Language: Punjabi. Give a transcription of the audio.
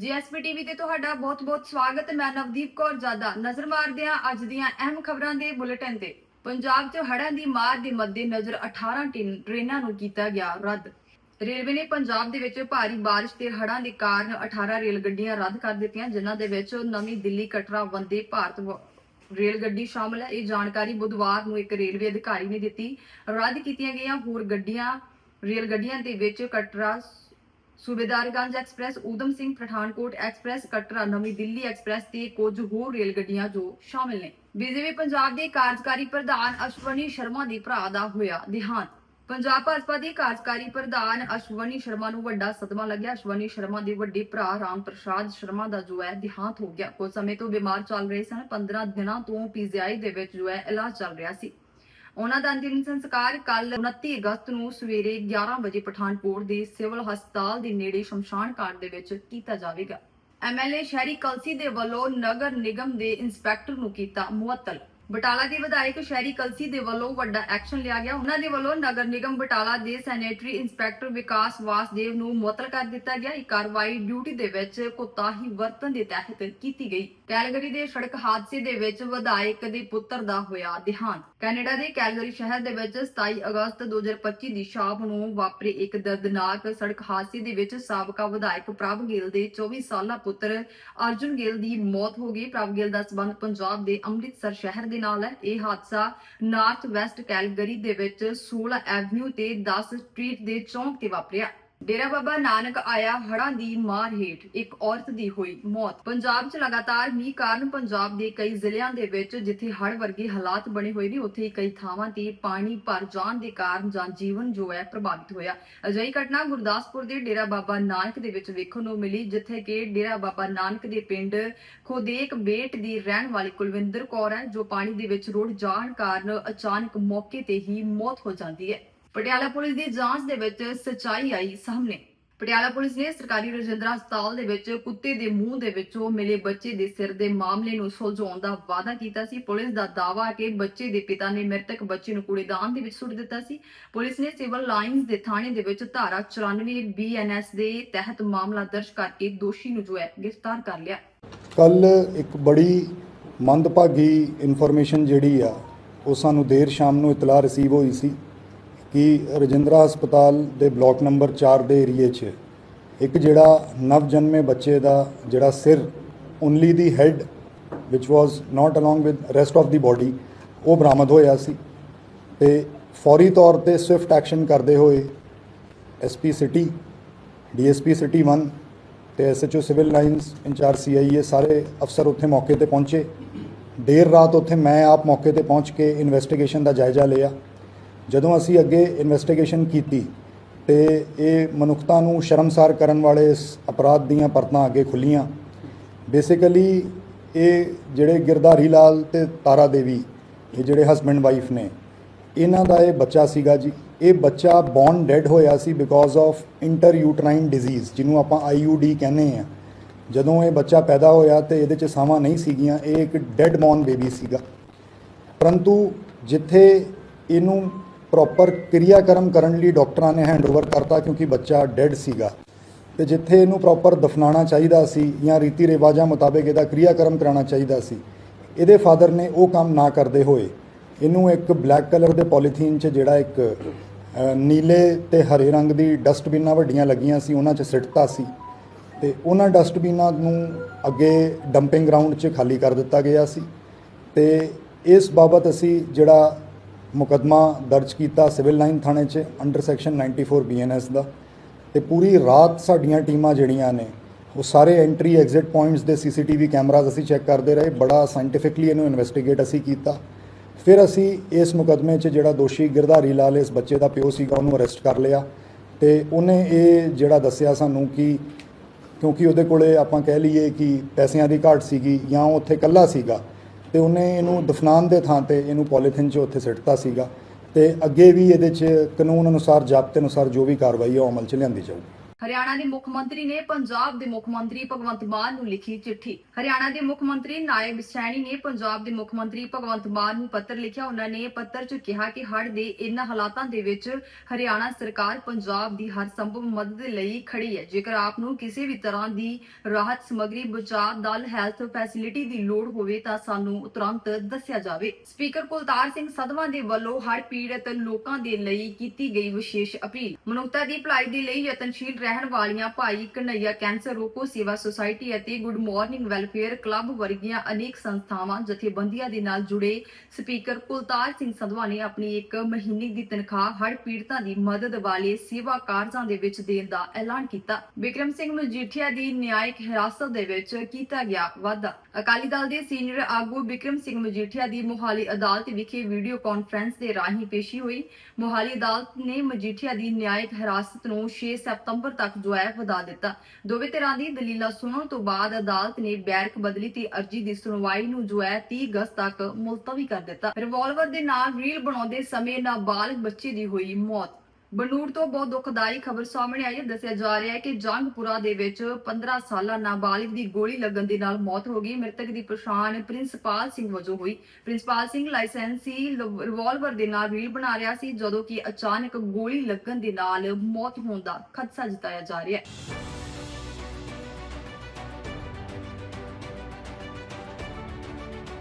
ਜੀਐਸਪੀ ਟੀਵੀ ਤੇ ਤੁਹਾਡਾ ਬਹੁਤ-ਬਹੁਤ ਸਵਾਗਤ ਮੈਂ ਨਵਦੀਪ ਕੌਰ ਜਾਦਾ ਨਜ਼ਰ ਮਾਰਦੇ ਹਾਂ ਅੱਜ ਦੀਆਂ ਅਹਿਮ ਖਬਰਾਂ ਦੇ ਬੁਲੇਟਿਨ ਤੇ। ਪੰਜਾਬ 'ਚ ਹੜ੍ਹਾਂ ਦੀ ਮਾਰ ਦੇ ਮੱਦੇਨਜ਼ਰ 18 ਟ੍ਰੇਨਾਂ ਨੂੰ ਕੀਤਾ ਗਿਆ ਰੱਦ। ਰੇਲਵੇ ਨੇ ਪੰਜਾਬ ਦੇ ਵਿੱਚ ਭਾਰੀ ਬਾਰਿਸ਼ ਤੇ ਹੜ੍ਹਾਂ ਦੇ ਕਾਰਨ 18 ਰੇਲ ਗੱਡੀਆਂ ਰੱਦ ਕਰ ਦਿੱਤੀਆਂ, ਜਿਨ੍ਹਾਂ ਦੇ ਵਿੱਚ ਨਵੀਂ ਦਿੱਲੀ ਕਟਰਾ ਵੰਦੇ ਭਾਰਤ ਵ- ਰੇਲ ਗੱਡੀ ਸ਼ਾਮਲ ਹੈ। ਇਹ ਜਾਣਕਾਰੀ ਬੁੱਧਵਾਰ ਨੂੰ ਇੱਕ ਰੇਲਵੇ ਅਧਿਕਾਰੀ ਨੇ ਦਿੱਤੀ। ਰੱਦ ਕੀਤੀਆਂ ਗਈਆਂ ਹੋਰ ਗੱਡੀਆਂ ਰੇਲ ਗੱਡੀਆਂ ਦੇ ਵਿੱਚ ਕਟਰਾ ਸੂਬੇਦਾਰਗੰਜ ਐਕਸਪ੍ਰੈਸ, ਊਧਮ ਸਿੰਘ ਪਠਾਨਕੋਟ ਐਕਸਪ੍ਰੈਸ, ਕਟਰਾ, ਨਵੀਂ ਦਿੱਲੀ ਐਕਸਪ੍ਰੈਸ ਤੇ ਕੁਝ ਹੋਰ ਰੇਲ ਗੱਡੀਆਂ ਜੋ ਸ਼ਾਮਿਲ ਨੇ। ਬੀਜੇਪੀ ਪੰਜਾਬ ਦੇ ਕਾਰਜਕਾਰੀ ਪ੍ਰਧਾਨ ਅਸ਼ਵਨੀ ਸ਼ਰਮਾ ਦੇ ਭਰਾ ਦਾ ਹੋਇਆ ਦੇਹਾਂਤ। ਪੰਜਾਬ ਭਾਜਪਾ ਦੇ ਕਾਰਜਕਾਰੀ ਪ੍ਰਧਾਨ ਅਸ਼ਵਨੀ ਸ਼ਰਮਾ ਨੂੰ ਵੱਡਾ ਸਦਮਾ ਲੱਗਿਆ। ਅਸ਼ਵਨੀ ਸ਼ਰਮਾ ਦੇ ਵੱਡੇ ਭਰਾ ਰਾਮ ਪ੍ਰਸਾਦ ਸ਼ਰਮਾ ਦਾ ਜੋ ਹੈ ਦੇਹਾਂਤ ਹੋ ਗਿਆ। ਕੁਝ ਸਮੇਂ ਤੋਂ ਬਿਮਾਰ ਚੱਲ ਰਹੇ ਸਨ। 15 ਦਿਨਾਂ ਤੋਂ ਪੀਜੀਆਈ ਦੇ ਵਿੱਚ ਜੋ ਹੈ ਇਲਾਜ ਚੱਲ ਰਿਹਾ ਸੀ। ਉਹਨਾਂ ਦਾ ਅੰਤਿਮ ਸੰਸਕਾਰ ਕੱਲ 29 ਅਗਸਤ ਨੂੰ ਸਵੇਰੇ 11 ਵਜੇ ਪਠਾਨਕੋਟ ਦੇ ਸਿਵਲ ਹਸਪਤਾਲ ਦੇ ਨੇੜੇ ਸ਼ਮਸ਼ਾਨ ਘਾਟ ਦੇ ਵਿੱਚ ਕੀਤਾ ਜਾਵੇਗਾ। ਐਮਐਲਏ ਸ਼ਹਿਰੀ ਕਲਸੀ ਦੇ ਵੱਲੋਂ ਨਗਰ ਨਿਗਮ ਦੇ ਇੰਸਪੈਕਟਰ ਨੂੰ ਕੀਤਾ ਮੁਅੱਤਲ। ਬਟਾਲਾ ਦੇ ਵਿਧਾਇਕ ਸ਼ਹਿਰੀ ਕਲਸੀ ਦੇ ਵੱਲੋਂ ਵੱਡਾ ਐਕਸ਼ਨ ਲਿਆ ਗਿਆ। ਉਹਨਾਂ ਦੇ ਵੱਲੋਂ ਨਗਰ ਨਿਗਮ ਬਟਾਲਾ ਦੇ ਸੈਨੇਟਰੀ ਇੰਸਪੈਕਟਰ ਵਿਕਾਸ ਵਾਸਦੇਵ ਨੂੰ ਮੁਅੱਤਲ ਕਰ ਦਿੱਤਾ ਗਿਆ। ਇਹ ਕਾਰਵਾਈ ਡਿਊਟੀ ਦੇ ਵਿੱਚ ਕੋਤਾਹੀ ਵਰਤਨ ਦੇ ਤਹਿਤ ਕੀਤੀ ਗਈ। ਕੈਲਗਰੀ ਦੇ ਸੜਕ ਹਾਦਸੇ ਦੇ ਵਿੱਚ ਵਿਧਾਇਕ ਦੇ ਪੁੱਤਰ ਦਾ ਹੋਇਆ ਦੇਹਾਂਤ। ਕੈਨੇਡਾ ਦੇ ਕੈਲਗਰੀ ਸ਼ਹਿਰ ਦੇ ਵਿੱਚ 27 ਅਗਸਤ 2025 ਦੀ ਸ਼ਾਮ ਨੂੰ ਵਾਪਰੇ ਇੱਕ ਦਰਦਨਾਕ ਸੜਕ ਹਾਦਸੇ ਦੇ ਵਿੱਚ ਸਾਬਕਾ ਵਿਧਾਇਕ ਪ੍ਰਭ ਗਿੱਲ ਦੇ 24 ਸਾਲਾ ਪੁੱਤਰ ਅਰਜੁਨ ਗਿੱਲ ਦੀ ਮੌਤ ਹੋ ਗਈ। ਪ੍ਰਭ ਗਿੱਲ ਦਾ ਸਬੰਧ ਪੰਜਾਬ ਦੇ ਅੰਮ੍ਰਿਤਸਰ ਸ਼ਹਿਰ ਦੇ ਨਾਲ ਹੈ। ਇਹ ਹਾਦਸਾ ਨਾਰਥ ਵੈਸਟ ਕੈਲਗਰੀ ਦੇ ਵਿੱਚ 16 ਐਵਨਿਊ ਤੇ 10 ਸਟਰੀਟ ਦੇ ਚੌਂਕ ਤੇ ਵਾਪਰਿਆ। ਡੇਰਾ ਬਾਬਾ ਨਾਨਕ ਆਇਆ ਹੜਾਂ ਦੀ ਮਾਰ ਹੇਠ ਇੱਕ ਔਰਤ ਦੀ ਹੋਈ ਮੌਤ। ਪੰਜਾਬ 'ਚ ਲਗਾਤਾਰ ਮੀਂਹ ਕਾਰਨ ਪੰਜਾਬ ਦੇ ਕਈ ਜ਼ਿਲ੍ਹਿਆਂ ਦੇ ਵਿੱਚ ਜਿੱਥੇ ਹੜ੍ਹ ਵਰਗੇ ਹਾਲਾਤ ਬਣੇ ਹੋਏ ਨੇ, ਉੱਥੇ ਕਈ ਥਾਵਾਂ ਤੇ ਪਾਣੀ ਭਰ ਜਾਣ ਦੇ ਕਾਰਨ ਜਨ ਜੀਵਨ ਜੋ ਹੈ ਪ੍ਰਭਾਵਿਤ ਹੋਇਆ। ਅਜਿਹੀ ਘਟਨਾ ਗੁਰਦਾਸਪੁਰ ਦੇ ਡੇਰਾ ਬਾਬਾ ਨਾਨਕ ਦੇ ਵਿੱਚ ਵੇਖਣ ਨੂੰ ਮਿਲੀ, ਜਿੱਥੇ ਕਿ ਡੇਰਾ ਬਾਬਾ ਨਾਨਕ ਦੇ ਪਿੰਡ ਖੋਦੇਕ ਬੇਟ ਦੀ ਰਹਿਣ ਵਾਲੀ ਕੁਲਵਿੰਦਰ ਕੌਰ ਹੈ, ਜੋ ਪਾਣੀ ਦੇ ਵਿੱਚ ਰੁੜ ਜਾਣ ਕਾਰਨ ਅਚਾਨਕ ਮੌਕੇ ਤੇ ਹੀ ਮੌਤ ਹੋ ਜਾਂਦੀ ਹੈ। ਪਟਿਆਲਾ ਪੁਲਿਸ ਦੀ ਜਾਂਚ ਦੇ ਵਿੱਚ ਸਚਾਈ ਆਈ ਸਾਹਮਣੇ। ਪਟਿਆਲਾ ਪੁਲਿਸ ਨੇ ਸਰਕਾਰੀ ਰਜਿੰਦਰਾ ਹਸਪਤਾਲ ਦੇ ਵਿੱਚ ਕੁੱਤੇ ਦੇ ਮੂੰਹ ਦੇ ਵਿੱਚੋਂ ਮਿਲੇ ਬੱਚੇ ਦੇ ਸਿਰ ਦੇ ਮਾਮਲੇ ਨੂੰ ਸੁਲਝਾਉਣ ਦਾ ਵਾਅਦਾ ਕੀਤਾ ਸੀ। ਪੁਲਿਸ ਦਾ ਦਾਅਵਾ ਹੈ ਕਿ ਬੱਚੇ ਦੇ ਪਿਤਾ ਨੇ ਮ੍ਰਿਤਕ ਬੱਚੇ ਨੂੰ ਕੂੜੇਦਾਨ ਦੇ ਵਿੱਚ ਸੁੱਟ ਦਿੱਤਾ ਸੀ। ਪੁਲਿਸ ਨੇ ਸਿਵਲ ਲਾਈਨਸ ਦੇ ਥਾਣੇ ਦੇ ਵਿੱਚ ਧਾਰਾ 94 ਬੀਐਨਐਸ ਦੇ ਤਹਿਤ ਮਾਮਲਾ ਦਰਜ ਕਰਕੇ ਦੋਸ਼ੀ ਨੂੰ ਜੋ ਹੈ ਗ੍ਰਿਫਤਾਰ ਕਰ ਲਿਆ। ਕੱਲ ਇੱਕ ਬੜੀ ਮੰਦਭਾਗੀ ਇਨਫੋਰਮੇਸ਼ਨ ਜਿਹੜੀ ਆ, ਉਹ ਸਾਨੂੰ ਦੇਰ ਸ਼ਾਮ ਨੂੰ ਇਤਲਾਹ ਰਿਸੀਵ ਹੋਈ ਸੀ। ਕਿ ਰਜਿੰਦਰਾ ਹਸਪਤਾਲ ਦੇ ਬਲਾਕ ਨੰਬਰ 4 ਦੇ ਏਰੀਏ 'ਚ ਇੱਕ ਜਿਹੜਾ ਨਵ ਜਨਮੇ ਬੱਚੇ ਦਾ ਜਿਹੜਾ ਸਿਰ only the head, which was not along with rest of the body, ਉਹ ਬਰਾਮਦ ਹੋਇਆ ਸੀ ਤੇ ਫੌਰੀ ਤੌਰ ਤੇ ਸਵਿਫਟ ਐਕਸ਼ਨ ਕਰਦੇ ਹੋਏ ਐਸਪੀ ਸਿਟੀ ਡੀਐਸਪੀ ਸਿਟੀ 1 ਤੇ SHO civil lines in charge CIA ਸਾਰੇ ਅਫਸਰ ਉੱਥੇ ਮੌਕੇ ਤੇ ਪਹੁੰਚੇ। ਦੇਰ ਰਾਤ ਉੱਥੇ ਮੈਂ ਆਪ ਮੌਕੇ ਤੇ ਪਹੁੰਚ ਕੇ ਇਨਵੈਸਟੀਗੇਸ਼ਨ ਦਾ ਜਾਇਜ਼ਾ ਲਿਆ। ਜਦੋਂ ਅਸੀਂ ਅੱਗੇ ਇਨਵੈਸਟੀਗੇਸ਼ਨ ਕੀਤੀ ਤੇ ਇਹ ਮਨੁੱਖਤਾ ਨੂੰ ਸ਼ਰਮਸਾਰ ਕਰਨ ਵਾਲੇ ਇਸ ਅਪਰਾਧ ਦੀਆਂ ਪਰਤਾਂ ਅੱਗੇ ਖੁੱਲੀਆਂ ਬੇਸਿਕਲੀ ਇਹ ਜਿਹੜੇ ਗਿਰਧਾਰੀ ਲਾਲ ਤੇ ਤਾਰਾ ਦੇਵੀ, ਇਹ ਜਿਹੜੇ ਹਸਬੰਡ ਵਾਈਫ ਨੇ, ਇਹਨਾਂ ਦਾ ਇਹ ਬੱਚਾ ਸੀਗਾ ਜੀ। ਇਹ ਬੱਚਾ ਬੌਰਨ ਡੈਡ ਹੋਇਆ ਸੀ because of intrauterine disease ਜਿਹਨੂੰ ਆਪਾਂ ਆਈਯੂਡੀ ਕਹਿੰਦੇ ਆ ਜਦੋਂ ਇਹ ਬੱਚਾ ਪੈਦਾ ਹੋਇਆ ਤੇ ਇਹਦੇ ਚ ਸਾਵਾਂ ਨਹੀਂ ਸੀਗੀਆਂ, ਇਹ ਇੱਕ ਡੈਡ ਬੌਰਨ ਬੇਬੀ ਸੀਗਾ। ਪਰੰਤੂ ਜਿੱਥੇ ਇਹਨੂੰ ਪ੍ਰੋਪਰ ਕਿਰਿਆਕਰਮ ਕਰਨ ਲਈ ਡਾਕਟਰਾਂ ਨੇ ਹੈਂਡਓਵਰ ਕਰਤਾ ਕਿਉਂਕਿ ਬੱਚਾ ਡੈੱਡ ਸੀਗਾ। ਤੇ ਜਿੱਥੇ ਇਹਨੂੰ ਪ੍ਰੋਪਰ ਦਫਨਾਉਣਾ ਚਾਹੀਦਾ ਸੀ ਜਾਂ ਰੀਤੀ ਰਿਵਾਜਾਂ ਮੁਤਾਬਕ ਇਹਦਾ ਕਿਰਿਆਕਰਮ ਕਰਾਉਣਾ ਚਾਹੀਦਾ ਸੀ, ਇਹਦੇ ਫਾਦਰ ਨੇ ਉਹ ਕੰਮ ਨਾ ਕਰਦੇ ਹੋਏ ਇਹਨੂੰ ਇੱਕ ਬਲੈਕ ਕਲਰ ਦੇ ਪੋਲੀਥੀਨ 'ਚ ਜਿਹੜਾ ਇੱਕ ਨੀਲੇ ਤੇ ਹਰੇ ਰੰਗ ਦੀ ਡਸਟਬਿਨਾਂ ਵੱਡੀਆਂ ਲੱਗੀਆਂ ਸੀ, ਉਹਨਾਂ 'ਚ ਸਿੱਟਤਾ ਸੀ। ਤੇ ਉਹਨਾਂ ਡਸਟਬਿਨਾਂ ਨੂੰ ਅੱਗੇ ਡੰਪਿੰਗ ਗਰਾਊਂਡ 'ਚ ਖਾਲੀ ਕਰ ਦਿੱਤਾ ਗਿਆ ਸੀ। ਤੇ ਇਸ ਬਾਬਤ ਅਸੀਂ ਜਿਹੜਾ ਮੁਕਦਮਾ ਦਰਜ ਕੀਤਾ ਸਿਵਲ ਲਾਈਨ ਥਾਣੇ 'ਚ ਅੰਡਰ ਸੈਕਸ਼ਨ 94 ਬੀਐਨਐਸ ਦਾ ਤੇ ਪੂਰੀ ਰਾਤ ਸਾਡੀਆਂ ਟੀਮਾਂ ਜਿਹੜੀਆਂ ਨੇ, ਉਹ ਸਾਰੇ ਐਂਟਰੀ ਐਗਜ਼ਿਟ ਪੁਆਇੰਟਸ ਦੇ ਸੀਸੀਟੀਵੀ ਕੈਮਰਾਜ਼ ਅਸੀਂ ਚੈੱਕ ਕਰਦੇ ਰਹੇ, ਬੜਾ ਸਾਇੰਟੀਫਿਕਲੀ ਇਹਨੂੰ ਇਨਵੈਸਟੀਗੇਟ ਅਸੀਂ ਕੀਤਾ। ਫਿਰ ਅਸੀਂ ਇਸ ਮੁਕਦਮੇ 'ਚ ਜਿਹੜਾ ਦੋਸ਼ੀ ਗਿਰਧਾਰੀ ਲਾਲ, ਇਸ ਬੱਚੇ ਦਾ ਪਿਓ ਸੀਗਾ, ਉਹਨੂੰ ਅਰੈਸਟ ਕਰ ਲਿਆ ਤੇ ਉਹਨੇ ਇਹ ਜਿਹੜਾ ਦੱਸਿਆ ਸਾਨੂੰ ਕਿ ਕਿਉਂਕਿ ਉਹਦੇ ਕੋਲੇ ਆਪਾਂ ਕਹਿ ਲਈਏ ਕਿ ਪੈਸਿਆਂ ਦੀ ਘਾਟ ਸੀਗੀ ਜਾਂ ਉਹ ਉੱਥੇ ਇਕੱਲਾ ਸੀਗਾ ਤੇ ਉਹਨੇ ਇਹਨੂੰ ਦਫਨਾਨ ਦੇ ਥਾਂ ਤੇ ਇਹਨੂੰ ਪੋਲੀਥਿਨ 'ਚ ਉੱਥੇ ਸਿੱਟਤਾ ਸੀਗਾ ਤੇ ਅੱਗੇ ਵੀ ਇਹਦੇ 'ਚ ਕਾਨੂੰਨ ਅਨੁਸਾਰ, ਜ਼ਾਬਤੇ ਅਨੁਸਾਰ ਜੋ ਵੀ ਕਾਰਵਾਈ ਹੈ ਉਹ ਅਮਲ 'ਚ ਲਿਆਂਦੀ ਜਾਊਗੀ। ਹਰਿਆਣਾ ਦੇ ਮੁੱਖ ਮੰਤਰੀ ਨੇ ਪੰਜਾਬ ਦੇ ਮੁੱਖ ਮੰਤਰੀ ਭਗਵੰਤ ਮਾਨ ਨੂੰ ਲਿਖੀ ਚਿੱਠੀ। ਹਰਿਆਣਾ ਦੇ ਮੁੱਖ ਮੰਤਰੀ ਨਾਇਬ ਸੈਣੀ ਨੇ ਪੰਜਾਬ ਦੇ ਮੁੱਖ ਮੰਤਰੀ ਭਗਵੰਤ ਮਾਨ ਨੂੰ ਪੱਤਰ ਲਿਖਿਆ। ਉਹਨਾਂ ਨੇ ਪੱਤਰ 'ਚ ਕਿਹਾ ਕਿ ਹੜ ਦੇ ਇਨ੍ਹਾਂ ਹਾਲਾਤਾਂ ਦੇ ਵਿੱਚ ਹਰਿਆਣਾ ਸਰਕਾਰ ਪੰਜਾਬ ਦੀ ਹਰ ਸੰਭਵ ਮਦਦ ਲਈ ਖੜੀ ਹੈ। ਜੇਕਰ ਆਪ ਨੂੰ ਕਿਸੇ ਵੀ ਤਰ੍ਹਾਂ ਦੀ ਰਾਹਤ ਸਮੱਗਰੀ, ਬਚਾਅ ਦਲ, ਹੈਲਥ ਫੈਸਿਲਿਟੀ ਦੀ ਲੋੜ ਹੋਵੇ ਤਾਂ ਸਾਨੂੰ ਤੁਰੰਤ ਦੱਸਿਆ ਜਾਵੇ। ਸਪੀਕਰ ਕੁਲਤਾਰ ਸਿੰਘ ਸਦਵਾ ਦੇ ਵੱਲੋਂ ਹੜ ਪੀੜਤ ਲੋਕਾਂ ਦੇ ਲਈ ਕੀਤੀ ਗਈ ਵਿਸ਼ੇਸ਼ ਅਪੀਲ। ਮਨੁੱਖਤਾ ਦੀ ਭਲਾਈ ਦੇ ਲਈ ਯਤਨਸ਼ੀਲ ਰਹਿਣ ਵਾਲੀਆਂ ਭਾਈ ਕਨਈਆ ਕੈਂਸਰ ਰੋਕੋ ਸੇਵਾ ਸੁਸਾਇਟੀ ਅਤੇ ਗੁੱਡ ਮਾਰਨਿੰਗ ਵੈਲਫੇਅਰ ਕਲੱਬ ਵਰਗੀਆਂ ਅਨੇਕ ਸੰਸਥਾਵਾਂ ਜਥੇਬੰਦੀਆਂ ਦੇ ਨਾਲ ਜੁੜੇ ਸਪੀਕਰ ਕੁਲਤਾਰ ਸਿੰਘ ਸੰਧਵਾ ਨੇ ਆਪਣੀ ਇੱਕ ਮਹੀਨੇ ਦੀ ਤਨਖਾਹ ਹੜ੍ਹ ਪੀੜਤਾਂ ਦੀ ਮਦਦ ਵਾਲੇ ਸੇਵਾ ਕਾਰਜਾਂ ਦੇ ਵਿੱਚ ਦੇਣ ਦਾ ਐਲਾਨ ਕੀਤਾ। ਵਿਕਰਮ ਸਿੰਘ ਮਜੀਠੀਆ ਦੀ ਨਿਆਇਕ ਹਿਰਾਸਤ ਦੇ ਵਿੱਚ ਕੀਤਾ ਗਿਆ ਵਾਧਾ ਅਕਾਲੀ ਦਲ ਦੇ ਸੀਨੀਅਰ ਆਗੂ ਵਿਕਰਮ ਸਿੰਘ ਮਜੀਠੀਆ ਦੀ ਮੋਹਾਲੀ ਅਦਾਲਤ ਵਿਖੇ ਵੀਡੀਓ ਕਾਨਫਰੰਸ ਦੇ ਰਾਹੀਂ ਪੇਸ਼ੀ ਹੋਈ। ਮੋਹਾਲੀ ਅਦਾਲਤ ਨੇ ਮਜੀਠੀਆ ਦੀ ਨਿਆਇਕ ਹਿਰਾਸਤ ਨੂੰ 6 ਸਤੰਬਰ ਤੱਕ ਜੋ ਹੈ ਵਧਾ ਦਿੱਤਾ। ਦੋਵੇਂ ਧਿਰਾਂ ਦੀ ਦਲੀਲਾਂ ਸੁਣਨ ਤੋਂ ਬਾਅਦ ਅਦਾਲਤ ਨੇ ਬੈਰਕ ਬਦਲੀ ਤੇ ਅਰਜੀ ਦੀ ਸੁਣਵਾਈ ਨੂੰ ਜੋ ਹੈ 30 ਅਗਸਤ ਤੱਕ ਮੁਲਤਵੀ ਕਰ ਦਿੱਤਾ। ਰਿਵਾਲਵਰ ਦੇ ਨਾਲ ਰੀਲ ਬਣਾਉਂਦੇ ਸਮੇਂ ਨਾਬਾਲਗ ਬੱਚੇ ਦੀ ਹੋਈ ਮੌਤ। ਬਨੂੜ ਤੋਂ ਬਹੁਤ ਦੁਖਦਾਈ ਖਬਰ ਸਾਹਮਣੇ ਆਈ ਹੈ। ਦੱਸਿਆ ਜਾ ਰਿਹਾ ਹੈ ਕਿ ਜੰਗਪੁਰਾ ਦੇ ਵਿੱਚ 15 ਸਾਲਾ ਨਾਬਾਲਿਗ ਦੀ ਗੋਲੀ ਲੱਗਣ ਦੇ ਨਾਲ ਮੌਤ ਹੋ ਗਈ। ਮ੍ਰਿਤਕ ਦੀ ਪਛਾਣ ਪ੍ਰਿੰਸਪਾਲ ਸਿੰਘ ਵਜੋਂ ਹੋਈ। ਪ੍ਰਿੰਸਪਾਲ ਸਿੰਘ ਲਾਇਸੈਂਸੀ ਰਿਵਾਲਵਰ ਦੇ ਨਾਲ ਰੀਲ ਬਣਾ ਰਿਹਾ ਸੀ, ਜਦੋਂ ਕਿ ਅਚਾਨਕ ਗੋਲੀ ਲੱਗਣ ਦੇ ਨਾਲ ਮੌਤ ਹੋਣ ਦਾ ਖਦਸ਼ਾ ਜਤਾਇਆ ਜਾ ਰਿਹਾ ਹੈ।